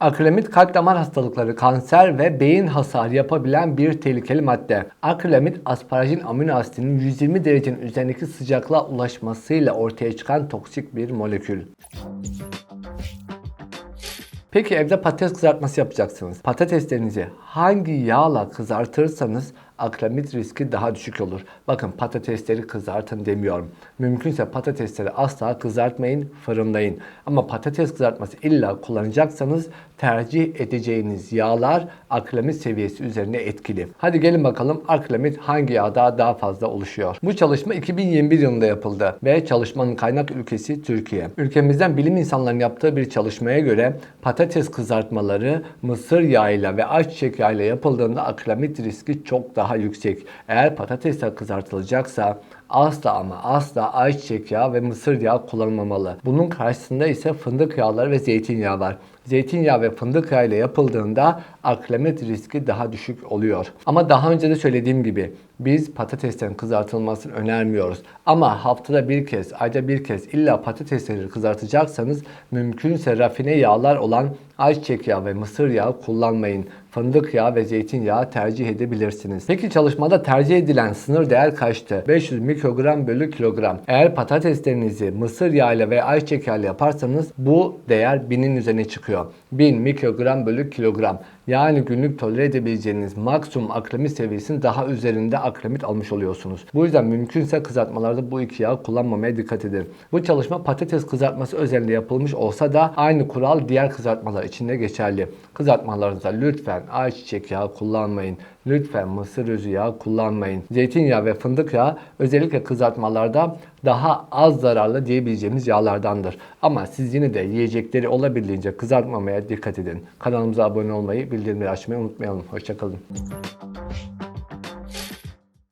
Akrilamit kalp damar hastalıkları, kanser ve beyin hasarı yapabilen bir tehlikeli madde. Akrilamit asparajin amino asidinin 120 derecenin üzerindeki sıcaklığa ulaşmasıyla ortaya çıkan toksik bir molekül. Peki evde patates kızartması yapacaksınız. Patateslerinizi hangi yağla kızartırsanız aklamit riski daha düşük olur. Bakın patatesleri kızartın demiyorum. Mümkünse patatesleri asla kızartmayın, fırınlayın. Ama patates kızartması illa kullanacaksanız tercih edeceğiniz yağlar aklamit seviyesi üzerine etkili. Hadi gelin bakalım aklamit hangi yağda daha fazla oluşuyor. Bu çalışma 2021 yılında yapıldı ve çalışmanın kaynak ülkesi Türkiye. Ülkemizden bilim insanlarının yaptığı bir çalışmaya göre patates kızartmaları mısır yağıyla ve ayçiçek yağıyla yapıldığında aklamit riski çok daha yüksek. Eğer patatesler kızartılacaksa asla ama asla ayçiçek yağı ve mısır yağı kullanılmamalı. Bunun karşısında ise fındık yağları ve zeytinyağı var. Zeytinyağı ve fındık yağı ile yapıldığında aklamit riski daha düşük oluyor. Ama daha önce de söylediğim gibi biz patateslerin kızartılmasını önermiyoruz. Ama haftada bir kez, ayda bir kez illa patatesleri kızartacaksanız mümkünse rafine yağlar olan ayçiçek yağı ve mısır yağı kullanmayın. Fındık yağı ve zeytinyağı tercih edebilirsiniz. Peki çalışmada tercih edilen sınır değer kaçtı? 500 mikrogram bölü kilogram. Eğer patateslerinizi mısır yağıyla ve ayçiçek yağıyla yaparsanız bu değer 1000'in üzerine çıkıyor. 1000 mikrogram bölü kilogram. Yani günlük tolere edebileceğiniz maksimum aklamit seviyesinin daha üzerinde aklamit almış oluyorsunuz. Bu yüzden mümkünse kızartmalarda bu iki yağı kullanmamaya dikkat edin. Bu çalışma patates kızartması özelinde yapılmış olsa da aynı kural diğer kızartmalar için de geçerli. Kızartmalarınızda lütfen ayçiçek yağı kullanmayın. Lütfen mısır özü yağı kullanmayın. Zeytinyağı ve fındık yağı özellikle kızartmalarda daha az zararlı diyebileceğimiz yağlardandır. Ama siz yine de yiyecekleri olabildiğince kızartmamaya dikkat edin. Kanalımıza abone olmayı, bildirimleri açmayı unutmayalım. Hoşçakalın.